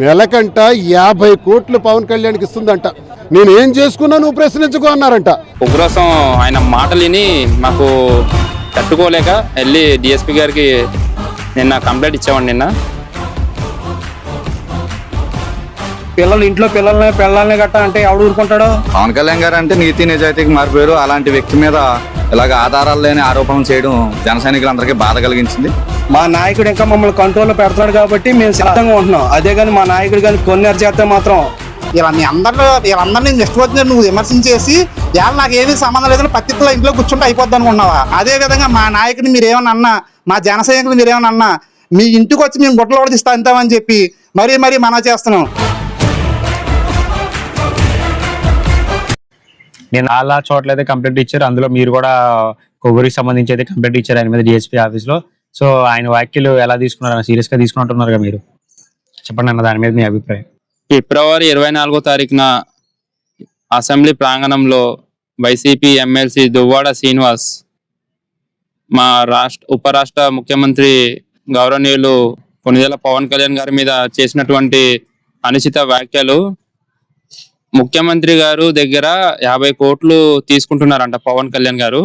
నెలకంట యాభై కోట్లు పవన్ కళ్యాణ్కి ఇస్తుందంట. నేను ఏం చేసుకున్నా నువ్వు ప్రశ్నించుకో అన్నారంట. ఉగ్రసం ఆయన మాటలు విని మాకు తట్టుకోలేక వెళ్ళి డిఎస్పి గారికి నిన్న కంప్లైంట్ ఇచ్చామండి నిన్న. పిల్లలు ఇంట్లో పిల్లల్ని పిల్లల్ని గట్ట అంటే ఎవడు ఊరుకుంటాడు? పవన్ కళ్యాణ్ గారు అంటే నీతి నిజాయితీకి మారిపోయారు. అలాంటి వ్యక్తి మీద ఇలాగ ఆధారాలు లేని ఆరోపణలు చేయడం జన సైనికులందరికీ బాధ కలిగించింది. మా నాయకుడు ఇంకా మమ్మల్ని కంట్రోల్లో పెడతాడు కాబట్టి మేము సిద్ధంగా ఉంటున్నాం. అదే కానీ మా నాయకుడు కానీ కొన్ని చేస్తే మాత్రం ఇలా మీ అందరిలో వీళ్ళందరినీ నేను ఇష్టం వచ్చినట్టు నువ్వు విమర్శించేసి ఇవాళ నాకు ఏమీ సంబంధం లేదని పత్తిలో ఇంట్లో కూర్చుంటే అయిపోద్ది అనుకున్నావా? అదే విధంగా మా నాయకుడిని మీరు ఏమన్నా అన్నా మా జన సైనికులు మీరు ఏమన్నా అన్నా మీ ఇంటికి వచ్చి మేము గుట్టలు కూడా తీస్తా అంతామని చెప్పి మరీ మరీ మనం చేస్తున్నాం. నేను చాలా చోట్ల అయితే కంప్లైంట్ ఇచ్చారు. అందులో మీరు కూడా కొవ్వూరికి సంబంధించి అయితే కంప్లైంట్ ఇచ్చారు ఆయన మీద డిఎస్పీ ఆఫీస్లో. సో ఆయన వ్యాఖ్యలు ఎలా తీసుకున్నారు సీరియస్గా తీసుకుంటున్నారు మీరు. చెప్పండి అన్న దాని మీద మీ అభిప్రాయం. ఫిబ్రవరి ఇరవై నాలుగో తారీఖున అసెంబ్లీ ప్రాంగణంలో వైసీపీ ఎమ్మెల్సీ దువ్వాడ శ్రీనివాస్ మా రాష్ట్ర ఉపరాష్ట్ర ముఖ్యమంత్రి గౌరవనీయులు కొనిదెల పవన్ కళ్యాణ్ గారి మీద చేసినటువంటి అనుచిత వ్యాఖ్యలు. ముఖ్యమంత్రి గారు దగ్గర యాభై కోట్లు తీసుకుంటున్నారంట పవన్ కళ్యాణ్ గారు.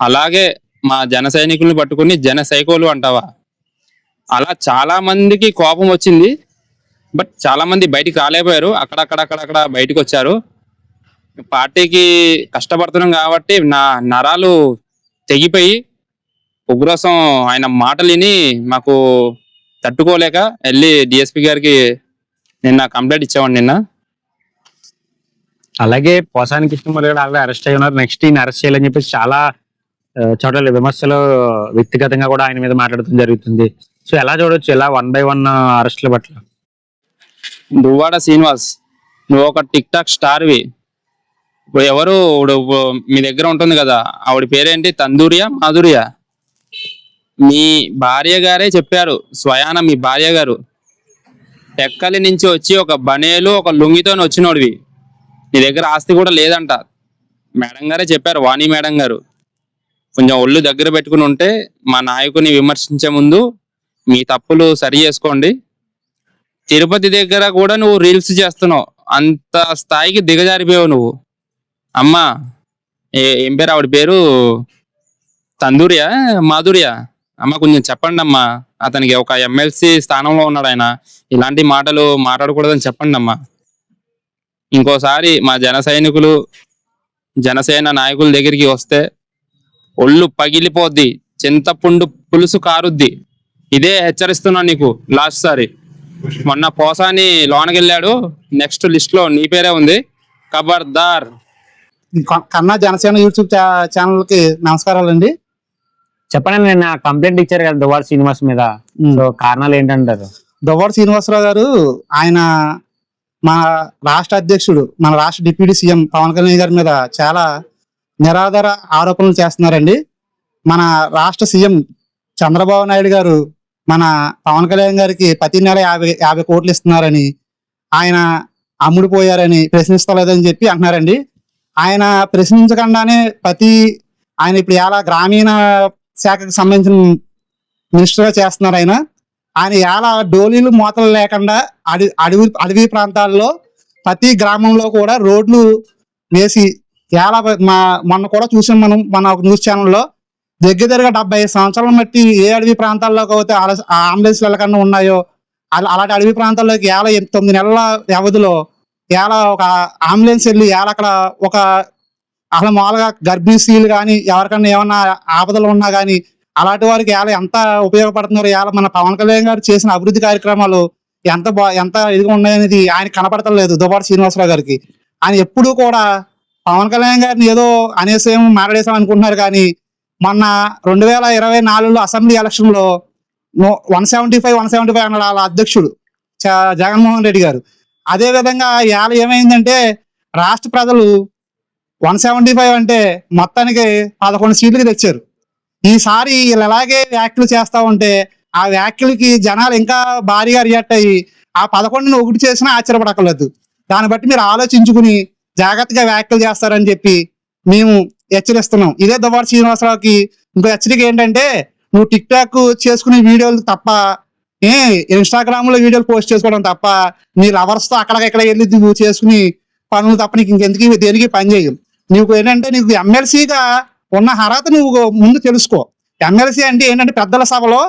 అలాగే మా జన సైనికుల్ని పట్టుకుని జన సైకోలు అంటావా? అలా చాలా మందికి కోపం వచ్చింది. బట్ చాలా మంది బయటికి రాలేకపోయారు. అక్కడక్కడ బయటకు బయటికి వచ్చారు పార్టీకి కష్టపడుతున్నాం కాబట్టి నా నరాలు తెగిపోయి ఉగ్రసం ఆయన మాటలు విని మాకు తట్టుకోలేక వెళ్ళి డిఎస్పి గారికి నిన్న కంప్లైంట్ ఇచ్చామండి నిన్న. అలాగే పోసాని ఇష్టం కూడా ఆల్రెడీ అరెస్ట్ అయి ఉన్నారు. నెక్స్ట్ ఈయన అరెస్ట్ చేయాలని చెప్పేసి చాలా చోట్ల విమర్శలు వ్యక్తిగతంగా కూడా ఆయన మీద మాట్లాడటం జరుగుతుంది. సో ఎలా చూడొచ్చు? ఎలా వన్ బై వన్ అరెస్ట్ల పట్ల? దువ్వాడ శ్రీనివాస్ నువ్వు ఒక టిక్ టాక్ స్టార్వి. ఇప్పుడు ఎవరు మీ దగ్గర ఉంటుంది కదా ఆవిడ పేరేంటి? తందూరియా మాధురియా? మీ భార్య గారే చెప్పారు స్వయాన మీ భార్య గారు. టెక్కలి నుంచి వచ్చి ఒక బనేలు ఒక లుంగితో వచ్చినోడివి. నీ దగ్గర ఆస్తి కూడా లేదంట. మేడం గారే చెప్పారు వాణి మేడం గారు. కొంచెం ఒళ్ళు దగ్గర పెట్టుకుని ఉంటే మా నాయకుని విమర్శించే ముందు మీ తప్పులు సరి చేసుకోండి. తిరుపతి దగ్గర కూడా నువ్వు రీల్స్ చేస్తున్నావు. అంత స్థాయికి దిగజారిపోయావు నువ్వు. అమ్మా ఏ- ఏం పేరు? ఆవిడ పేరు తందూరియా? మాధుర్యా? అమ్మ కొంచెం చెప్పండి అమ్మా అతనికి ఒక ఎమ్మెల్సీ స్థానంలో ఉన్నాడు ఆయన. ఇలాంటి మాటలు మాట్లాడకూడదని చెప్పండి అమ్మా ఇంకోసారి మా జన సైనికులు జనసేన నాయకుల దగ్గరికి వస్తే ఒళ్ళు పగిలిపోద్ది చింతపుండు పులుసు కారుద్ది. ఇదే హెచ్చరిస్తున్నా నీకు లాస్ట్ సారి. మొన్న పోసాని లోనకెళ్ళాడు నెక్స్ట్ లిస్ట్లో నీ పేరే ఉంది. ఖబర్దార్. క- కన్నా జనసేన యూట్యూబ్ ఛా- ఛానల్కి నమస్కారాలండి. చెప్పండి నేను కంప్లైంట్ ఇచ్చారు కదా దువార్ శ్రీనివాస్ మీద. సో కారణాలు ఏంటంటారు? దొవ్వాడ శ్రీనివాసరావు గారు ఆయన మన రాష్ట్ర అధ్యక్షుడు మన రాష్ట్ర డిప్యూటీ సీఎం పవన్ కళ్యాణ్ గారి మీద చాలా నిరాధార ఆరోపణలు చేస్తున్నారండి. మన రాష్ట్ర సీఎం చంద్రబాబు నాయుడు గారు మన పవన్ కళ్యాణ్ గారికి ప్రతి నెల యాభై యాభై కోట్లు ఇస్తున్నారని ఆయన అమ్ముడుపోయారని ప్రశ్నిస్తలేదని చెప్పి అంటున్నారండి. ఆయన ప్రశ్నించకుండానే ప్రతి ఆయన ఇప్పుడు ఎలా గ్రామీణ శాఖకు సంబంధించిన మినిస్టర్గా చేస్తున్నారు ఆయన. ఆయన ఎలా డోలీలు మూతలు లేకుండా అడవి అడవి అడవి ప్రాంతాల్లో ప్రతి గ్రామంలో కూడా రోడ్లు వేసి ఎలా మా మొన్న కూడా చూసాం మనం మన ఒక న్యూస్ ఛానల్లో. దగ్గర దగ్గర డెబ్బై ఐదు సంవత్సరాల బట్టి ఏ అడవి ప్రాంతాల్లోకి అయితే ఆల- ఆ వెళ్ళకుండా ఉన్నాయో అలా అలాంటి అడవి ప్రాంతాల్లోకి ఏళ్ళ తొమ్మిది నెలల వ్యవధిలో ఎలా ఒక అంబులెన్స్ వెళ్ళి ఎలా అక్కడ ఒక అసలు మామూలుగా గర్భిణీ స్త్రీలు కానీ ఎవరికన్నా ఏమన్నా ఆపదలు ఉన్నా కానీ అలాంటి వారికి ఎలా ఎంత ఉపయోగపడుతున్నారో ఎలా మన పవన్ కళ్యాణ్ గారు చేసిన అభివృద్ధి కార్యక్రమాలు ఎంత బా ఎంత ఇదిగా ఉన్నాయనేది ఆయన కనపడతలేదు దుబారా శ్రీనివాసరావు గారికి. ఆయన ఎప్పుడూ కూడా పవన్ కళ్యాణ్ గారిని ఏదో అనేసేం మాట్లాడేసాం అనుకుంటున్నారు కానీ మొన్న రెండు వేల ఇరవై నాలుగులో అసెంబ్లీ ఎలక్షన్లో one seventy five one seventy five అన్నాడు వాళ్ళ అధ్యక్షుడు చ- జగన్మోహన్ రెడ్డి గారు. అదే విధంగా ఇవాళ ఏమైందంటే రాష్ట్ర ప్రజలు వన్ సెవెంటీ ఫైవ్ అంటే మొత్తానికి పదకొండు సీట్లకి తెచ్చారు. ఈసారి వీళ్ళు ఎలాగే వ్యాఖ్యలు చేస్తా ఉంటే ఆ వ్యాఖ్యలకి జనాలు ఇంకా భారీగా రియాక్ట్ అయ్యి ఆ పదకొండుని ఒకటి చేసినా ఆశ్చర్యపడక్కర్లేదు. దాన్ని బట్టి మీరు ఆలోచించుకుని జాగ్రత్తగా వ్యాఖ్యలు చేస్తారని చెప్పి మేము హెచ్చరిస్తున్నాం. ఇదే దువ్వాడ శ్రీనివాసరావుకి ఇంకో హెచ్చరిక ఏంటంటే నువ్వు టిక్ టాక్ చేసుకునే వీడియోలు తప్ప ఏ ఇన్స్టాగ్రామ్లో వీడియోలు పోస్ట్ చేసుకోవడం తప్ప నీ లవర్స్తో అక్కడికక్కడ అక్కడ వెళ్ళి నువ్వు చేసుకుని పనులు తప్ప నీకు ఇంకెందుకు దేనికి పని చేయవు. నీకు ఏంటంటే నీకు ఎమ్మెల్సీగా ఉన్న అర్హత నువ్వు ముందు తెలుసుకో. ఎమ్మెల్సీ అంటే ఏంటంటే పెద్దల సభలో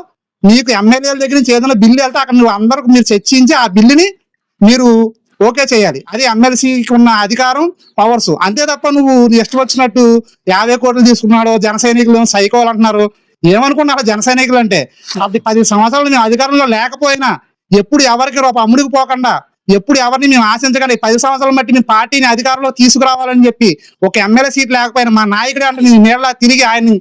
నీకు ఎమ్మెల్యేల దగ్గర నుంచి ఏదైనా బిల్లు వెళ్తే అక్కడ నువ్వు అందరికి మీరు చర్చించి ఆ బిల్లుని మీరు ఓకే చేయాలి. అది ఎమ్మెల్సీకి ఉన్న అధికారం పవర్స్ అంతే తప్ప నువ్వు నెక్స్ట్ ఇష్టం వచ్చినట్టు యాభై కోట్లు తీసుకున్నాడు జన సైనికులు సైకోలు అంటున్నారు. ఏమనుకున్నారు జన సైనికులు అంటే? అది పది సంవత్సరాలు మేము అధికారంలో లేకపోయినా ఎప్పుడు ఎవరికి రూప అమ్ముడికి పోకుండా ఎప్పుడు ఎవరిని మేము ఆశించగలం పది సంవత్సరాలు బట్టి మేము పార్టీని అధికారంలో తీసుకురావాలని చెప్పి ఒక ఎమ్మెల్యే సీట్ లేకపోయినా మా నాయకుడు అంటే నేను నీళ్ళ తిరిగి ఆయన్ని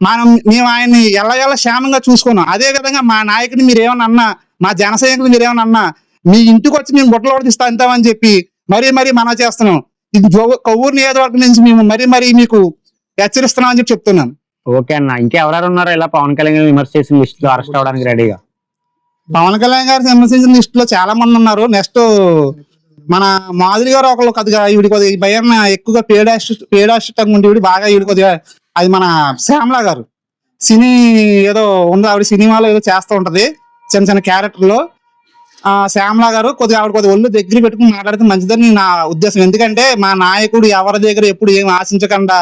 మనం మేము ఆయన్ని ఎల్ల ఎల్ల క్షేమంగా చూసుకున్నాం. అదే విధంగా మా నాయకుడిని మీరు ఏమన్నా అన్నా మా జన సైనికులు మీరు ఏమన్నా అన్నా మీ ఇంటికి వచ్చి మేము గుడ్డలు కొడిస్తా అంతామని చెప్పి మరీ మరీ మనం చేస్తున్నాం. ఇది కొవ్వూరు నియోజకవర్గం నుంచి మేము మరీ మరీ మీకు హెచ్చరిస్తున్నాం అని చెప్పి చెప్తున్నాను ఓకే అన్న. ఇంకెవరెవరు ఉన్నారో ఇలా పవన్ కళ్యాణ్ విమర్శ చేసిన లిస్ట్లో అరెస్ట్ అవడానికి రెడీగా? పవన్ కళ్యాణ్ గారి విమర్శించిన లిస్ట్లో చాలా మంది ఉన్నారు. నెక్స్ట్ మన మాధురి గారు ఒకళ్ళు కొద్దిగా ఈవిడ కొద్దిగా ఈ భయం ఎక్కువగా పేడాష్ పేడాష్టంగా ఉండి ఈవిడ బాగా ఈవిడ కొద్దిగా అది మన శ్యామలా గారు. సినీ ఏదో ఉందో ఆవిడ సినిమాలో ఏదో చేస్తూ ఉంటది. చిన్న చిన్న క్యారెక్టర్లో. శ్యామలా గారు కొద్దిగా ఆవిడ కొద్దిగా ఒళ్ళు దగ్గర పెట్టుకుని మాట్లాడితే మంచిదని నా ఉద్దేశం. ఎందుకంటే మా నాయకుడు ఎవరి దగ్గర ఎప్పుడు ఏమి ఆశించకుండా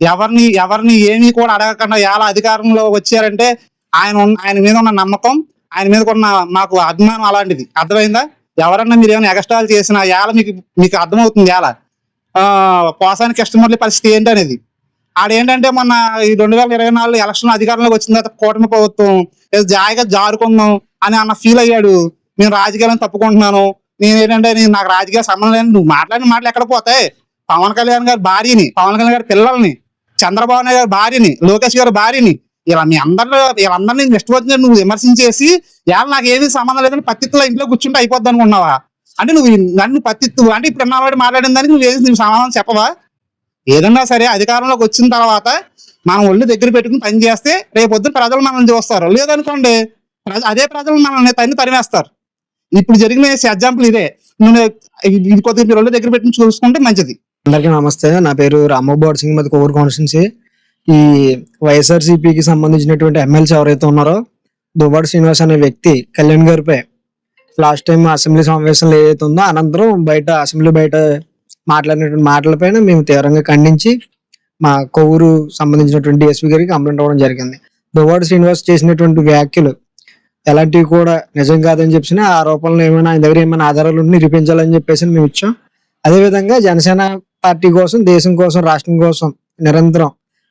ఎవరిని ఎవరిని ఏమీ కూడా అడగకుండా ఎలా అధికారంలో వచ్చారంటే ఆయన ఉన్న- ఆయన మీద ఉన్న నమ్మకం ఆయన మీద ఉన్న మాకు అభిమానం అలాంటిది. అర్థమైందా? ఎవరన్నా మీరు ఏమైనా ఎగస్ట్రాలు చేసినా ఎలా మీకు మీకు అర్థమవుతుంది ఎలా కోసానికి పోసాని కస్టమర్ల పరిస్థితి ఏంటి అనేది ఆడేంటంటే మొన్న ఈ రెండు వేల ఇరవై నాలుగు ఎలక్షన్ అధికారంలోకి వచ్చిన తర్వాత కూటమి ప్రభుత్వం ఏదో జాయిగా జారుకుందాం అని అన్న ఫీల్ అయ్యాడు. నేను రాజకీయాలను తప్పుకుంటున్నాను. నేను ఏంటంటే నేను నాకు రాజకీయ సంబంధం లేదు నువ్వు మాట్లాడిన మాటలు ఎక్కడ పోతాయి? పవన్ కళ్యాణ్ గారి భార్యని పవన్ కళ్యాణ్ గారి పిల్లల్ని చంద్రబాబు నాయుడు గారి భార్యని లోకేష్ గారి భార్యని ఇలా మీ అందరిలో వీళ్ళందరినీ ఇష్టం నువ్వు విమర్శించేసి ఇవాళ నాకు ఏమీ సంబంధం లేదని పత్తిత్తులో ఇంట్లో కూర్చుంటే అయిపోద్ది అనుకున్నావా? అంటే నువ్వు నన్ను పత్తిత్తు అంటే ఇప్పుడు నాడు మాట్లాడిన దానికి నువ్వు ఏది నువ్వు సమాధానం చెప్పవా? ఏదన్నా సరే అధికారంలోకి వచ్చిన తర్వాత మనం ఒళ్ళు దగ్గర పెట్టుకుని పని చేస్తే రేపొద్దున ప్రజలు మనల్ని చూస్తారు. లేదనుకోండి అదే ప్రజలు మనల్ని తన్ని తరిమేస్తారు. ఇప్పుడు జరిగిన ఎగ్జాంపుల్ ఇదే. నువ్వు ఇది- కొద్దిగా మీరు దగ్గర పెట్టి చూసుకుంటే మంచిది. అందరికీ నమస్తే. నా పేరు రామబాబు సింగ్ మది కోవూరు కాన్స్టిట్యున్సీ. ఈ వైఎస్ఆర్సీపీకి సంబంధించినటువంటి ఎమ్మెల్సీ ఎవరైతే ఉన్నారో దువ్వాడు శ్రీనివాస్ అనే వ్యక్తి కళ్యాణ్ గారిపై లాస్ట్ టైం అసెంబ్లీ సమావేశంలో ఏదైతే ఉందో అనంతరం బయట అసెంబ్లీ బయట మాట్లాడినటువంటి మాటలపైన మేము తీవ్రంగా ఖండించి మా కొవ్వూరు సంబంధించినటువంటి డిఎస్పీ గారికి కంప్లైంట్ అవ్వడం జరిగింది. దువ్వాడు శ్రీనివాస్ చేసినటువంటి వ్యాఖ్యలు ఎలాంటివి కూడా నిజం కాదని చెప్పిన ఆరోపణలు ఏమైనా ఆయన దగ్గర ఏమైనా ఆధారాలు ఉంటే నిరూపించాలని చెప్పేసి మేము ఇచ్చాం. అదేవిధంగా జనసేన పార్టీ కోసం దేశం కోసం రాష్ట్రం కోసం నిరంతరం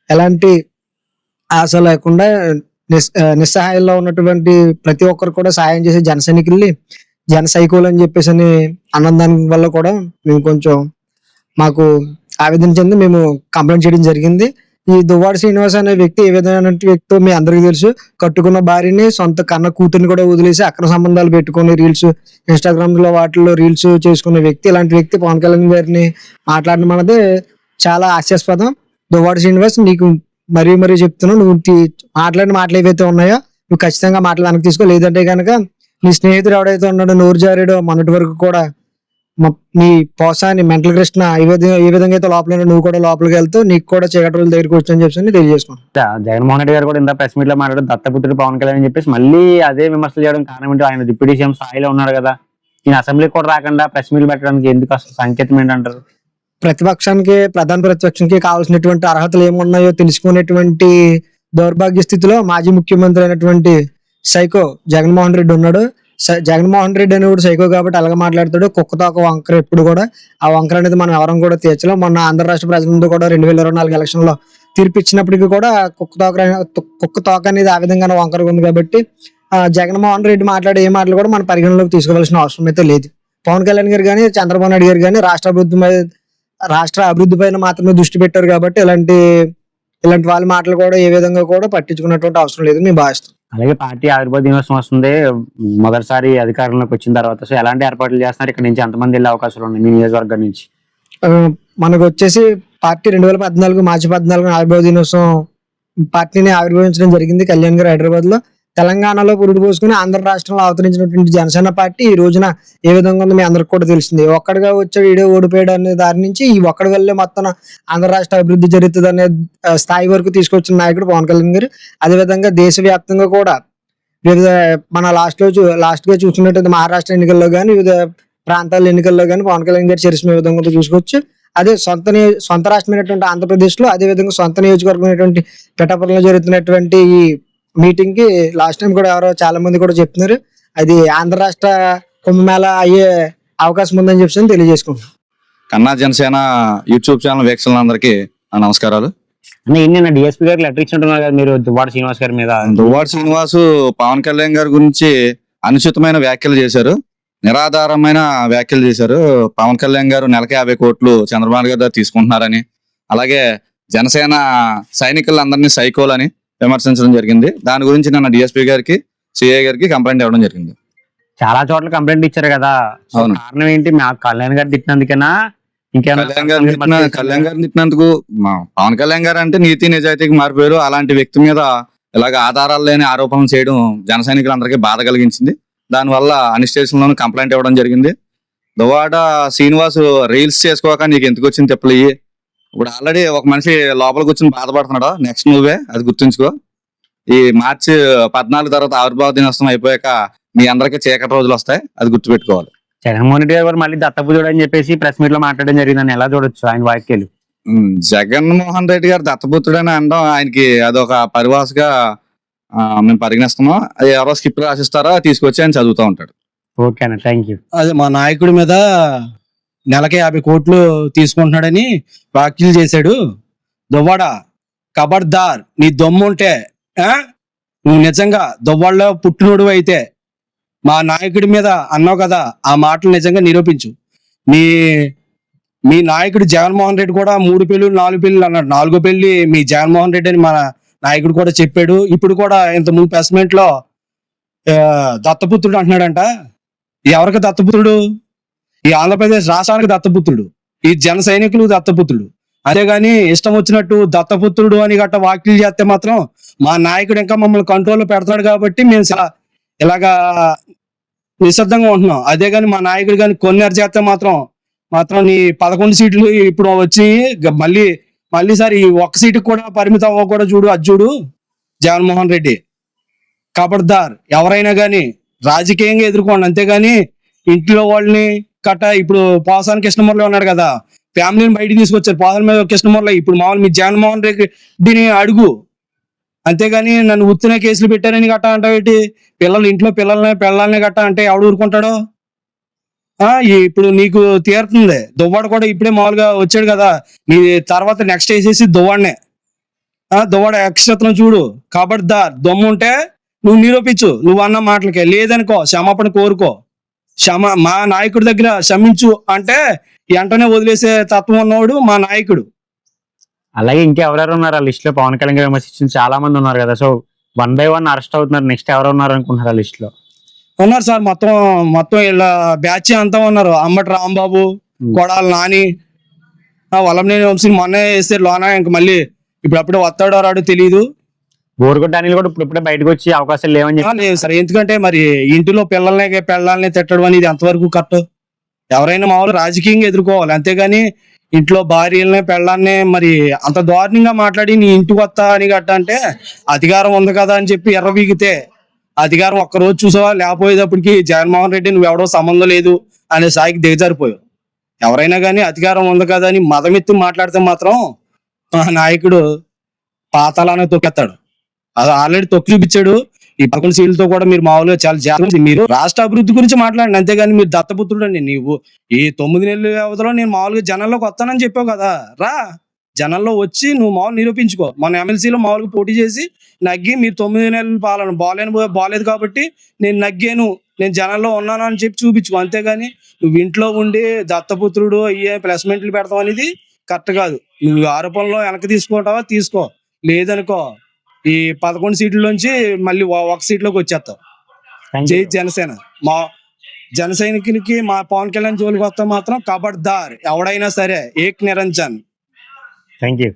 ఎలాంటి ఆశ లేకుండా నిస్- నిస్సహాయంలో ఉన్నటువంటి ప్రతి ఒక్కరు కూడా సాయం చేసే జన సైనికుల్ని జన సైకోలు అని చెప్పేసి అని అన్నదాని వల్ల కూడా మేము కొంచెం మాకు ఆవేదన చెంది మేము కంప్లైంట్ చేయడం జరిగింది. ఈ దువ్వాడ శ్రీనివాస్ అనే వ్యక్తి ఏ విధమైన వ్యక్తితో మీ అందరికీ తెలుసు. కట్టుకున్న భార్యని సొంత కన్న కూతుర్ని కూడా వదిలేసి అక్కడ సంబంధాలు పెట్టుకుని రీల్స్ ఇన్స్టాగ్రామ్లో వాటిలో రీల్స్ చేసుకునే వ్యక్తి. ఇలాంటి వ్యక్తి పవన్ కళ్యాణ్ గారిని మాట్లాడడం అనేది చాలా హాస్యాస్పదం. దువ్వాడ శ్రీనివాస్ నీకు మరీ మరీ చెప్తున్నావు నువ్వు మాట్లాడిన మాటలు ఏవైతే ఉన్నాయో నువ్వు ఖచ్చితంగా మాటలు వెనక్కి తీసుకో. లేదంటే కనుక నీ స్నేహితుడు ఎవడైతే ఉన్నాడో నూరు జారాడో మొన్నటి వరకు కూడా మ- నీ పోసాని మెంటల్ కృష్ణ ఏ విధంగా ఏ విధంగా అయితే లోపల నువ్వు కూడా లోపలికి వెళ్తూ నీకు కూడా చీకటి రోజుల దగ్గరికి వచ్చని చెప్పి తెలియజేసుకున్నాను జ- జగన్మోహన్ రెడ్డి గారు కూడా ఇంత ప్రెస్ మీట్లో మాట్లాడు దత్తపుత్రుడు పవన్ కళ్యాణ్ అని చెప్పేసి మళ్ళీ అదే విమర్శలు చేయడం కారణం ఏంటి ఆయన డిప్యూటీ సీఎం స్థాయిలో ఉన్నాడు కదా. ఈయన అసెంబ్లీకి కూడా రాకుండా ప్రెస్ మీట్ పెట్టడానికి ఎందుకు అసలు సంకేతం ఏంటంటారు? ప్రతిపక్షానికి ప్రధాన ప్రతిపక్షానికి కావాల్సినటువంటి అర్హతలు ఏమున్నాయో తెలుసుకునేటువంటి దౌర్భాగ్య స్థితిలో మాజీ ముఖ్యమంత్రి అయినటువంటి సైకో జగన్మోహన్ రెడ్డి ఉన్నాడు. జగన్మోహన్ రెడ్డి అని కూడా సైకో కాబట్టి అలాగే మాట్లాడతాడు. కుక్కతో ఒక వంకర ఎప్పుడు కూడా ఆ వంకర అనేది మనం ఎవరం కూడా తీర్చలేం. మొన్న ఆంధ్ర రాష్ట్ర ప్రజలందరూ కూడా రెండు వేల ఇరవై నాలుగు ఎలక్షన్లో తీర్పు ఇచ్చినప్పటికీ కూడా కుక్క తోక కుక్క తోక అనేది ఆ విధంగా వంకరగా ఉంది కాబట్టి జగన్మోహన్ రెడ్డి మాట్లాడే ఏ మాటలు కూడా మన పరిగణలోకి తీసుకోవాల్సిన అవసరం అయితే లేదు. పవన్ కళ్యాణ్ గారు కానీ చంద్రబాబు నాయుడు గారు కానీ రాష్ట్ర అభివృద్ధి రాష్ట్ర అభివృద్ధి పైన మాత్రమే దృష్టి పెట్టారు కాబట్టి ఇలాంటి ఇలాంటి వాళ్ళ మాటలు కూడా ఏ విధంగా కూడా పట్టించుకున్నటువంటి అవసరం లేదు. మేము భావిస్తాం అలాగే పార్టీ ఆవిర్భావ దినోత్సవం వస్తుంది. మొదటిసారి అధికారంలోకి వచ్చిన తర్వాత. సో ఎలాంటి ఏర్పాట్లు చేస్తున్నారు? ఇక్కడ నుంచి ఎంతమంది వెళ్ళే అవకాశాలు ఉన్నాయి మీ నియోజకవర్గం నుంచి? మనకు వచ్చేసి పార్టీ రెండు వేల పద్నాలుగు మార్చి పద్నాలుగు ఆవిర్భావ దినోత్సవం పార్టీని ఆవిర్భవించడం జరిగింది కళ్యాణ్ గారు హైదరాబాద్లో తెలంగాణలో పురుడు పోసుకుని ఆంధ్ర రాష్ట్రంలో అవతరించినటువంటి జనసేన పార్టీ ఈ రోజున ఏ విధంగా ఉందో మీ అందరికి కూడా తెలిసింది. ఒక్కడిగా వచ్చే ఈడే ఓడిపోయాడు అనే దాని నుంచి ఈ ఒక్కడి వల్లే మొత్తం ఆంధ్ర రాష్ట్ర అభివృద్ధి జరుగుతుంది అనే స్థాయి వరకు తీసుకొచ్చిన నాయకుడు పవన్ కళ్యాణ్ గారు. అదేవిధంగా దేశవ్యాప్తంగా కూడా వివిధ మన లాస్ట్లో లాస్ట్గా లాస్ట్ చూసుకున్నట్టయితే మహారాష్ట్ర ఎన్నికల్లో కానీ వివిధ ప్రాంతాల ఎన్నికల్లో కానీ పవన్ కళ్యాణ్ గారి చేసిన విధంగా చూసుకోవచ్చు. అదే సొంత నియో- సొంత రాష్ట్రమైనటువంటి ఆంధ్రప్రదేశ్లో అదేవిధంగా అదే విధంగా సొంత నియోజకవర్గమైనటువంటి పిఠాపురంలో జరుగుతున్నటువంటి ఈ మీటింగ్కి లాస్ట్ టైం కూడా ఎవరో చాలా మంది కూడా చెప్తున్నారు. అది ఆంధ్ర రాష్ట్ర కుంభమేళ అయ్యే అవకాశం ఉందని చెప్పి తెలియజేసుకుంటున్నాం. కన్నా జనసేన యూట్యూబ్ ఛానల్ వీక్షకులందరికీ నా నమస్కారాలు. డిఎస్పీ గారు లెటర్ ఇచ్చినట్టున్నారు కదా మీరు దువ్వాడ శ్రీనివాస్ గారి మీద. దువ్వాడ శ్రీనివాసు పవన్ కళ్యాణ్ గారి గురించి అనుచితమైన వ్యాఖ్యలు చేశారు. నిరాధారమైన వ్యాఖ్యలు చేశారు. పవన్ కళ్యాణ్ గారు నెలకి యాభై కోట్లు చంద్రబాబు గారి దగ్గర తీసుకుంటున్నారని అలాగే జనసేన సైనికులందరినీ సైకోలని విమర్శించడం జరిగింది. దాని గురించి నిన్న డిఎస్పీ గారికి సిఐ గారికి కంప్లైంట్ ఇవ్వడం జరిగింది. చాలా చోట్ల కంప్లైంట్ ఇచ్చారు కదా. అవును. కారణం ఏంటి? మా కళ్యాణ్ గారు తిట్టినందుకేనా? ఇంకేమైనా కళ్యాణ్ గారిని తిట్టిన కళ్యాణ్ గారిని తిట్టినందుకు మా పవన్ కళ్యాణ్ గారు అంటే నీతి నిజాయితీకి మారిపోయారు. అలాంటి వ్యక్తి మీద ఇలాగ ఆధారాలు లేని ఆరోపణలు చేయడం జన సైనికులందరికీ బాధ కలిగించింది. దానివల్ల అన్ని స్టేషన్లోనూ కంప్లైంట్ ఇవ్వడం జరిగింది. దువాడ శ్రీనివాస్ రీల్స్ చేసుకోక నీకు ఎందుకు వచ్చింది తిప్పలు ఇయ్యి? ఇప్పుడు ఆల్రెడీ ఒక మనిషి లోపల కూర్చొని బాధపడుతున్నాడు? నెక్స్ట్ నువ్వే అది గుర్తుంచుకో. ఈ మార్చి పద్నాలుగు తర్వాత ఆవిర్భావ దినోత్సవం అయిపోయాక మీ అందరికీ చీకటి రోజులు వస్తాయి అది గుర్తుపెట్టుకోవాలి. జగన్మోహన్ రెడ్డి గారు మళ్ళీ దత్తపుజుడు అని చెప్పేసి ప్రెస్ మీట్లో మాట్లాడడం జరిగిందని ఎలా చూడొచ్చు ఆయన వాక్యాలు జగన్మోహన్ రెడ్డి గారు దత్తపుత్రుడని అనడం ఆయనకి అదొక పరిభాషగా మేము పరిగణిస్తున్నాం. అది ఎవరో స్కిప్ రాసిస్తారో తీసుకొచ్చి ఆయన చదువుతూ ఉంటాడు. ఓకే అన్న థ్యాంక్ యూ. అది మా నాయకుడి మీద నెలకి యాభై కోట్లు తీసుకుంటున్నాడని వ్యాఖ్యలు చేశాడు. దువ్వాడ కబర్దార్ నీ దమ్ము ఉంటే నువ్వు నిజంగా దువ్వాడలో పుట్టినోడు అయితే మా నాయకుడి మీద అన్నావు కదా ఆ మాటలు నిజంగా నిరూపించు. మీ మీ నాయకుడు జగన్మోహన్ రెడ్డి కూడా మూడు పెళ్ళిళ్ళు నాలుగు పెళ్ళిళ్ళు అన్నాడు. నాలుగో పెళ్ళి మీ జగన్మోహన్ రెడ్డి అని మన నాయకుడు కూడా చెప్పాడు. ఇప్పుడు కూడా ఇంత ముందు ప్రెస్మెంట్లో దత్తపుత్రుడు అంటున్నాడంట. ఎవరికి దత్తపుత్రుడు? ఈ ఆంధ్రప్రదేశ్ రాష్ట్రానికి దత్తపుత్రుడు ఈ జన సైనికులు దత్తపుత్రుడు. అంతేగాని ఇష్టం వచ్చినట్టు దత్తపుత్రుడు అని గట్ట వ్యాఖ్యలు చేస్తే మాత్రం మా నాయకుడు ఇంకా మమ్మల్ని కంట్రోల్లో పెడతాడు కాబట్టి మేము చాలా ఇలాగా నిశ్శబ్దంగా ఉంటున్నాం. అదే కానీ మా నాయకుడు కానీ కొన్నేరు చేస్తే మాత్రం మాత్రం నీ పదకొండు సీట్లు ఇప్పుడు వచ్చి మళ్ళీ మళ్ళీ సార్ ఈ ఒక్క సీటుకి కూడా పరిమితం అవ్వకూడదు కూడా చూడు అది చూడు. జగన్మోహన్ రెడ్డి. కబడ్దార్. ఎవరైనా కానీ రాజకీయంగా ఎదుర్కోండి. అంతేగాని ఇంట్లో వాళ్ళని కట్ట ఇప్పుడు పోసాని కృష్ణమూర్తి ఉన్నాడు కదా. ఫ్యామిలీని బయటికి తీసుకొచ్చారు. పోసాని మీద కృష్ణమూర్తి ఇప్పుడు మామూలు మీ జగన్మోహన్ రెడ్డిని అడుగు. అంతేగాని నన్ను ఉత్తిన కేసులు పెట్టారని గట్ట అంటావేటి పిల్లలు ఇంట్లో పిల్లల్ని పిల్లల్ని గట్ట అంటే ఎవడు ఊరుకుంటాడు? ఇప్పుడు నీకు తీరుతుంది. దువ్వాడు కూడా ఇప్పుడే మామూలుగా వచ్చాడు కదా. నీ తర్వాత నెక్స్ట్ వేసేసి దువ్వాడనే. ఆ దువ్వాడ నక్షత్రం చూడు. కబడ్దార్. దొమ్ము ఉంటే నువ్వు నిరూపించు. నువ్వు అన్న మాటలకే. లేదనుకో క్షమాపణ కోరుకో. క్షమ మా నాయకుడి దగ్గర క్షమించు అంటే వెంటనే వదిలేసే తత్వం ఉన్నవాడు మా నాయకుడు. అలాగే ఇంకెవరెవరు ఉన్నారు? ఆ లిస్ట్లో పవన్ కళ్యాణ్ గారు విమర్శించిన చాలా మంది ఉన్నారు కదా. So one by one arrest అవుతున్నారు. నెక్స్ట్ ఎవరు ఉన్నారు అనుకుంటున్నారు ఆ లిస్ట్లో ఉన్నారు సార్. మొత్తం మొత్తం ఇలా బ్యాచ్ అంతా ఉన్నారు. అమ్మటి రాంబాబు. కొడాలి నాని వలంనేని వంశీ మొన్నే వేస్తే లోన. ఇంక మళ్ళీ ఇప్పుడు అప్పుడే వస్తాడో రాడో తెలియదు బోర్గొడ్డ అనిల్ కూడా ఇప్పుడు ఇప్పుడే బయటకు వచ్చే అవకాశాలు లేవని ఆ, చెప్పి లేదు సార్. ఎందుకంటే మరి ఇంటిలో పిల్లల్ని పిల్లల్ని తిట్టడం అనేది ఎంతవరకు కరెక్ట్? ఎవరైనా మామూలు రాజకీయంగా ఎదుర్కోవాలి. అంతేగాని ఇంట్లో భార్యల్ని పెళ్ళాన్ని మరి అంత దారుణంగా మాట్లాడి నీ ఇంటికి వస్తా అని గట్ట అంటే అధికారం ఉంది కదా అని చెప్పి ఎర్రబీగితే అధికారం ఒక్కరోజు చూసావా? లేకపోయేటప్పటికి జగన్మోహన్ రెడ్డి నువ్వు ఎవడో సంబంధం లేదు అనే స్థాయికి దిగజారిపోయావు. ఎవరైనా కానీ అధికారం ఉంది కదా అని మదమెత్తి మాట్లాడితే మాత్రం నాయకుడు పాతాలనే తొక్కేస్తాడు. అది ఆల్రెడీ తొక్కి చూపించాడు. ఈ పక్కన సీట్లతో కూడా మీరు మామూలుగా చాలా జాగ్రత్త మీరు రాష్ట్ర అభివృద్ధి గురించి మాట్లాడండి. అంతేగాని మీరు దత్తపుత్రుడు అండి నీవు. ఈ తొమ్మిది నెలల వ్యవధిలో నేను మామూలుగా జనాల్లోకి వస్తానని చెప్పావు కదా. రా. జనాల్లో వచ్చి నువ్వు మామూలు నిరూపించుకో. మన ఎమ్మెల్సీలో మామూలుగా పోటీ చేసి నగ్గి మీరు తొమ్మిది నెలలు పాలన. బాలేను బాగాలేదు కాబట్టి నేను నగ్గాను. నేను జనాల్లో ఉన్నాను అని చెప్పి చూపించుకో. అంతేగాని నువ్వు ఇంట్లో ఉండి దత్తపుత్రుడు అయ్యే ప్లేస్మెంట్లు పెడతావు అనేది కరెక్ట్ కాదు. నువ్వు ఆరోపణలో వెనక్కి తీసుకుంటావా? తీసుకో. లేదనుకో. ఈ పదకొండు సీట్లలోంచి మళ్ళీ ఒక సీట్లోకి Thank జై. జనసేన. మా జన సైనికులకి మా పవన్ కళ్యాణ్ జోలికి వస్తే మాత్రం కబడ్దార్ ఎవడైనా సరే ఏక్ నిరంజన్. Thank you